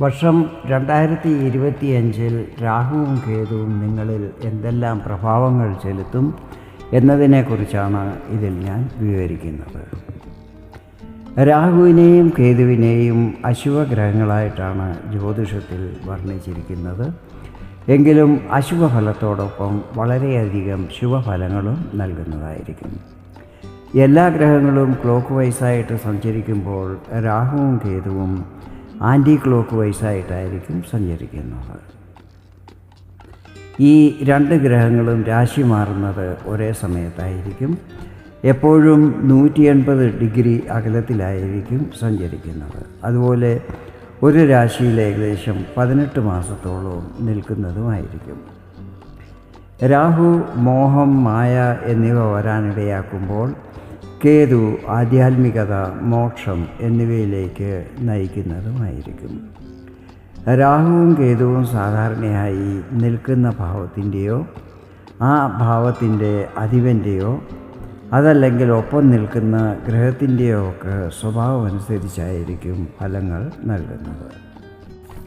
വർഷം രണ്ടായിരത്തി ഇരുപത്തിയഞ്ചിൽ രാഹുവും കേതുവും നിങ്ങളിൽ എന്തെല്ലാം പ്രഭാവങ്ങൾ ചെലുത്തും എന്നതിനെക്കുറിച്ചാണ് ഇതിൽ ഞാൻ വിവരിക്കുന്നത്. രാഹുവിനെയും കേതുവിനെയും അശുഭഗ്രഹങ്ങളായിട്ടാണ് ജ്യോതിഷത്തിൽ വർണിച്ചിരിക്കുന്നത്. എങ്കിലും അശുഭഫലത്തോടൊപ്പം വളരെയധികം ശുഭഫലങ്ങളും നൽകുന്നതായിരിക്കും. എല്ലാ ഗ്രഹങ്ങളും ക്ലോക്ക് വൈസായിട്ട് സഞ്ചരിക്കുമ്പോൾ രാഹുവും കേതുവും ആന്റി ക്ലോക്ക് വൈസായിട്ടായിരിക്കും സഞ്ചരിക്കുന്നത്. ഈ രണ്ട് ഗ്രഹങ്ങളും രാശി മാറുന്നത് ഒരേ സമയത്തായിരിക്കും. എപ്പോഴും നൂറ്റി എൺപത് ഡിഗ്രി അകലത്തിലായിരിക്കും സഞ്ചരിക്കുന്നത്. അതുപോലെ ഒരു രാശിയിൽ ഏകദേശം പതിനെട്ട് മാസത്തോളം നിൽക്കുന്നതുമായിരിക്കും. രാഹു മോഹം മായ എന്നിവ വരാനിടയാക്കുമ്പോൾ കേതു ആധ്യാത്മികത മോക്ഷം എന്നിവയിലേക്ക് നയിക്കുന്നതുമായിരിക്കും. രാഹുവും കേതുവും സാധാരണയായി നിൽക്കുന്ന ഭാവത്തിന്റെയോ ആ ഭാവത്തിന്റെ അധിപന്റെയോ അതല്ലെങ്കിൽ ഒപ്പം നിൽക്കുന്ന ഗ്രഹത്തിന്റെയോ ഒക്കെ സ്വഭാവം അനുസരിച്ചായിരിക്കും ഫലങ്ങൾ നൽകുന്നത്.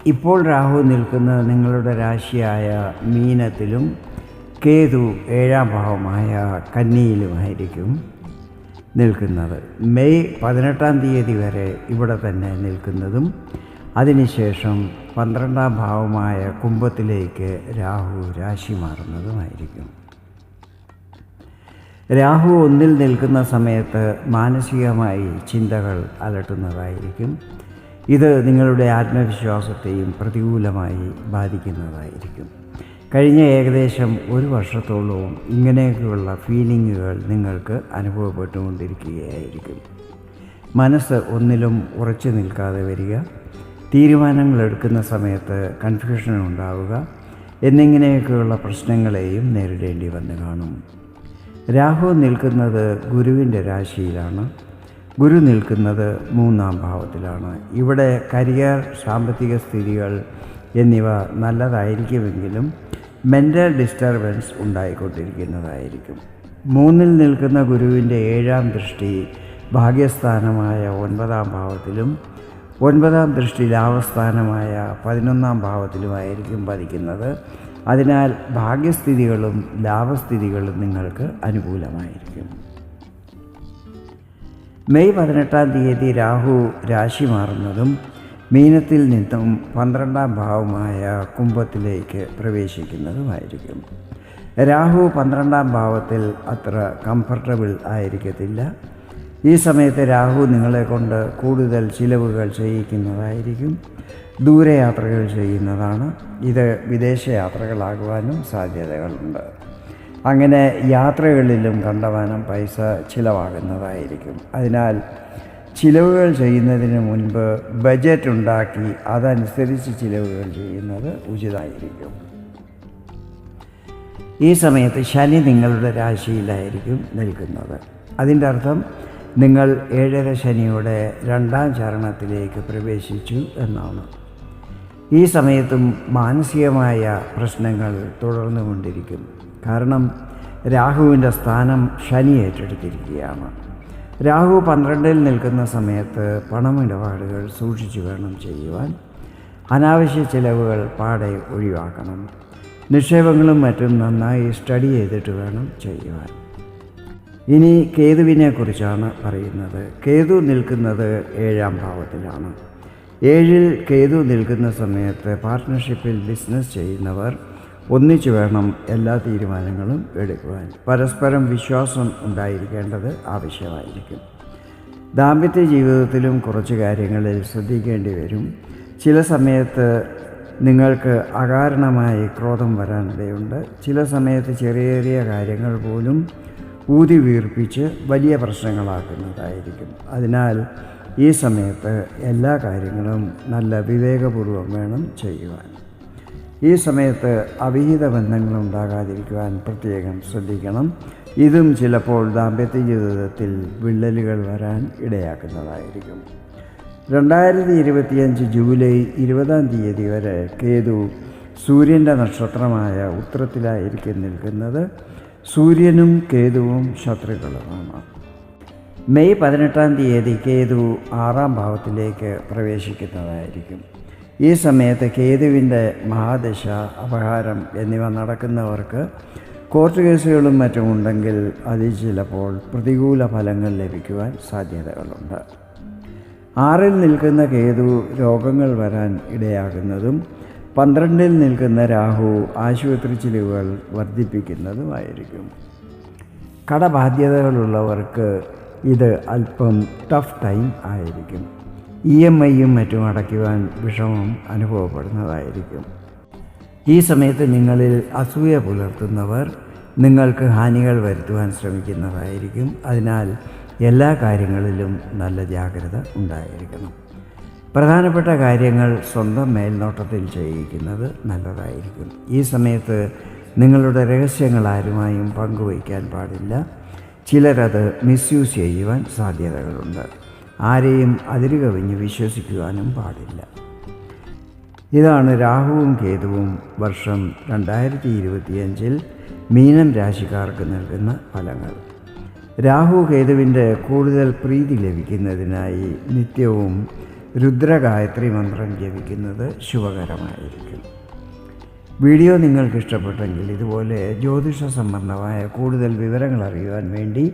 ഇപ്പോൾ രാഹു നിൽക്കുന്ന നിങ്ങളുടെ രാശിയായ മീനത്തിലും കേതു ഏഴാം ഭാവമായ കന്നിയിലുമായിരിക്കും. നിൽക്കുന്നത്. മെയ് പതിനെട്ടാം തീയതി വരെ ഇവിടെ തന്നെ നിൽക്കുന്നതും അതിനുശേഷം പന്ത്രണ്ടാം ഭാവമായ കുംഭത്തിലേക്ക് രാഹു രാശി മാറുന്നതുമായിരിക്കും. രാഹു ഒന്നിൽ നിൽക്കുന്ന സമയത്ത് മാനസികമായി ചിന്തകൾ അലട്ടുന്നതായിരിക്കും. ഇത് നിങ്ങളുടെ ആത്മവിശ്വാസത്തെയും പ്രതികൂലമായി ബാധിക്കുന്നതായിരിക്കും. കഴിഞ്ഞ ഏകദേശം ഒരു വർഷത്തോളവും ഇങ്ങനെയൊക്കെയുള്ള ഫീലിങ്ങുകൾ നിങ്ങൾക്ക് അനുഭവപ്പെട്ടുകൊണ്ടിരിക്കുകയായിരിക്കും. മനസ്സ് ഒന്നിലും ഉറച്ചു നിൽക്കാതെ വരിക തീരുമാനങ്ങൾ എടുക്കുന്ന സമയത്ത് കൺഫ്യൂഷൻ ഉണ്ടാവുക എന്നിങ്ങനെയൊക്കെയുള്ള പ്രശ്നങ്ങളെയും നേരിടേണ്ടി വന്നു കാണും. രാഹു നിൽക്കുന്നത് ഗുരുവിന്റെ രാശിയിലാണ്. ഗുരു നിൽക്കുന്നത് മൂന്നാം ഭാവത്തിലാണ്. ഇവിടെ കരിയർ സാമ്പത്തിക സ്ഥിതികൾ എന്നിവ നല്ലതായിരിക്കുമെങ്കിലും മെന്റൽ ഡിസ്റ്റർബൻസ് ഉണ്ടായിക്കൊണ്ടിരിക്കുന്നതായിരിക്കും. മൂന്നിൽ നിൽക്കുന്ന ഗുരുവിന്റെ ഏഴാം ദൃഷ്ടി ഭാഗ്യസ്ഥാനമായ ഒൻപതാം ഭാവത്തിലും ഒൻപതാം ദൃഷ്ടി ലാഭസ്ഥാനമായ പതിനൊന്നാം ഭാവത്തിലുമായിരിക്കും പതിക്കുന്നത്. അതിനാൽ ഭാഗ്യസ്ഥിതികളും ലാഭസ്ഥിതികളും നിങ്ങൾക്ക് അനുകൂലമായിരിക്കും. മെയ് പതിനെട്ടാം തീയതി രാഹു രാശി മാറുന്നതും മീനത്തിൽ നിന്നും പന്ത്രണ്ടാം ഭാവമായ കുംഭത്തിലേക്ക് പ്രവേശിക്കുന്നതുമായിരിക്കും. രാഹു പന്ത്രണ്ടാം ഭാവത്തിൽ അത്ര കംഫർട്ടബിൾ ആയിരിക്കത്തില്ല. ഈ സമയത്ത് രാഹു നിങ്ങളെ കൊണ്ട് കൂടുതൽ ചിലവുകൾ ചെയ്യിക്കുന്നതായിരിക്കും. ദൂരയാത്രകൾ ചെയ്യുന്നതാണ്. ഇത് വിദേശ യാത്രകളാകുവാനും സാധ്യതകളുണ്ട്. അങ്ങനെ യാത്രകളിലും കണ്ടവാനും പൈസ ചിലവാകുന്നതായിരിക്കും. അതിനാൽ ചിലവുകൾ ചെയ്യുന്നതിന് മുൻപ് ബജറ്റ് ഉണ്ടാക്കി അതനുസരിച്ച് ചിലവുകൾ ചെയ്യുന്നത് ഉചിതമായിരിക്കും. ഈ സമയത്ത് ശനി നിങ്ങളുടെ രാശിയിലായിരിക്കും നിൽക്കുന്നത്. അതിന്റെ അർത്ഥം നിങ്ങൾ ഏഴര ശനിയുടെ രണ്ടാം ചരണത്തിലേക്ക് പ്രവേശിച്ചു എന്നാണ്. ഈ സമയത്തും മാനസികമായ പ്രശ്നങ്ങൾ തുടർന്നുകൊണ്ടിരിക്കും. കാരണം രാഹുവിന്റെ സ്ഥാനം ശനി ഏറ്റെടുത്തിരിക്കുകയാണ്. രാഹു പന്ത്രണ്ടിൽ നിൽക്കുന്ന സമയത്ത് പണമിടപാടുകൾ സൂക്ഷിച്ചു വേണം ചെയ്യുവാൻ. അനാവശ്യ ചിലവുകൾ പാടെ ഒഴിവാക്കണം. നിക്ഷേപങ്ങളും മറ്റും നന്നായി സ്റ്റഡി ചെയ്തിട്ട് വേണം ചെയ്യുവാൻ. ഇനി കേതുവിനെക്കുറിച്ചാണ് പറയുന്നത്. കേതു നിൽക്കുന്നത് ഏഴാം ഭാവത്തിലാണ്. ഏഴിൽ കേതു നിൽക്കുന്ന സമയത്ത് പാർട്ട്ണർഷിപ്പിൽ ബിസിനസ് ചെയ്യുന്നവർ ഒന്നിച്ചു വേണം എല്ലാ തീരുമാനങ്ങളും എടുക്കുവാൻ. പരസ്പരം വിശ്വാസം ഉണ്ടായിരിക്കേണ്ടത് ആവശ്യമായിരിക്കും. ദാമ്പത്യ ജീവിതത്തിലും കുറച്ച് കാര്യങ്ങളിൽ ശ്രദ്ധിക്കേണ്ടി വരും. ചില സമയത്ത് നിങ്ങൾക്ക് അകാരണമായി ക്രോധം വരാനിടയുണ്ട്. ചില സമയത്ത് ചെറിയ ചെറിയ കാര്യങ്ങൾ പോലും ഊതി വീർപ്പിച്ച് വലിയ പ്രശ്നങ്ങളാക്കുന്നതായിരിക്കും. അതിനാൽ ഈ സമയത്ത് എല്ലാ കാര്യങ്ങളും നല്ല വിവേകപൂർവം വേണം ചെയ്യുവാൻ. ഈ സമയത്ത് അവിഹിത ബന്ധങ്ങൾ ഉണ്ടാകാതിരിക്കുവാൻ പ്രത്യേകം ശ്രദ്ധിക്കണം. ഇതും ചിലപ്പോൾ ദാമ്പത്യ ജീവിതത്തിൽ വിള്ളലുകൾ വരാൻ ഇടയാക്കുന്നതായിരിക്കും. രണ്ടായിരത്തി ഇരുപത്തിയഞ്ച് ജൂലൈ ഇരുപതാം തീയതി വരെ കേതു സൂര്യന്റെ നക്ഷത്രമായ ഉത്തരത്തിലായിരിക്കും നിൽക്കുന്നത് സൂര്യനും കേതുവും ശത്രുക്കളുമാണ്. മെയ് പതിനെട്ടാം തീയതി കേതു ആറാം ഭാവത്തിലേക്ക് പ്രവേശിക്കുന്നതായിരിക്കും. ഈ സമയത്ത് കേതുവിന്റെ മഹാദശ അപഹാരം എന്നിവ നടക്കുന്നവർക്ക് കോർട്ട് കേസുകളും മറ്റും ഉണ്ടെങ്കിൽ അതിൽ ചിലപ്പോൾ പ്രതികൂല ഫലങ്ങൾ ലഭിക്കുവാൻ സാധ്യതകളുണ്ട്. ആറിൽ നിൽക്കുന്ന കേതു രോഗങ്ങൾ വരാൻ ഇടയാകുന്നതും പന്ത്രണ്ടിൽ നിൽക്കുന്ന രാഹു ആശുപത്രി ചിലവുകൾ വർദ്ധിപ്പിക്കുന്നതുമായിരിക്കും. കടബാധ്യതകളുള്ളവർക്ക് ഇത് അല്പം ടഫ് ടൈം ആയിരിക്കും. ഇ എം ഐയും മറ്റും അടയ്ക്കുവാൻ വിഷമം അനുഭവപ്പെടുന്നതായിരിക്കും. ഈ സമയത്ത് നിങ്ങളിൽ അസൂയ പുലർത്തുന്നവർ നിങ്ങൾക്ക് ഹാനികൾ വരുത്തുവാൻ ശ്രമിക്കുന്നതായിരിക്കും. അതിനാൽ എല്ലാ കാര്യങ്ങളിലും നല്ല ജാഗ്രത ഉണ്ടായിരിക്കണം. പ്രധാനപ്പെട്ട കാര്യങ്ങൾ സ്വന്തം മേൽനോട്ടത്തിൽ ചെയ്യിക്കുന്നത് നല്ലതായിരിക്കും. ഈ സമയത്ത് നിങ്ങളുടെ രഹസ്യങ്ങൾ ആരുമായും പങ്കുവയ്ക്കാൻ പാടില്ല. ചിലരത് മിസ്യൂസ് ചെയ്യുവാൻ സാധ്യതകളുണ്ട്. ആരെയും അതിരുകവിഞ്ഞ് വിശ്വസിക്കുവാനും പാടില്ല. ഇതാണ് രാഹുവും കേതുവും വർഷം രണ്ടായിരത്തി ഇരുപത്തിയഞ്ചിൽ മീനം രാശിക്കാർക്ക് നൽകുന്ന ഫലങ്ങൾ. രാഹു കേതുവിന്റെ കൂടുതൽ പ്രീതി ലഭിക്കുന്നതിനായി നിത്യവും രുദ്രഗായത്രി മന്ത്രം ജപിക്കുന്നത് ശുഭകരമായിരിക്കും. വീഡിയോ നിങ്ങൾക്ക് ഇഷ്ടപ്പെട്ടെങ്കിൽ ഇതുപോലെ ജ്യോതിഷ സംബന്ധമായ കൂടുതൽ വിവരങ്ങൾ അറിയുവാൻ വേണ്ടി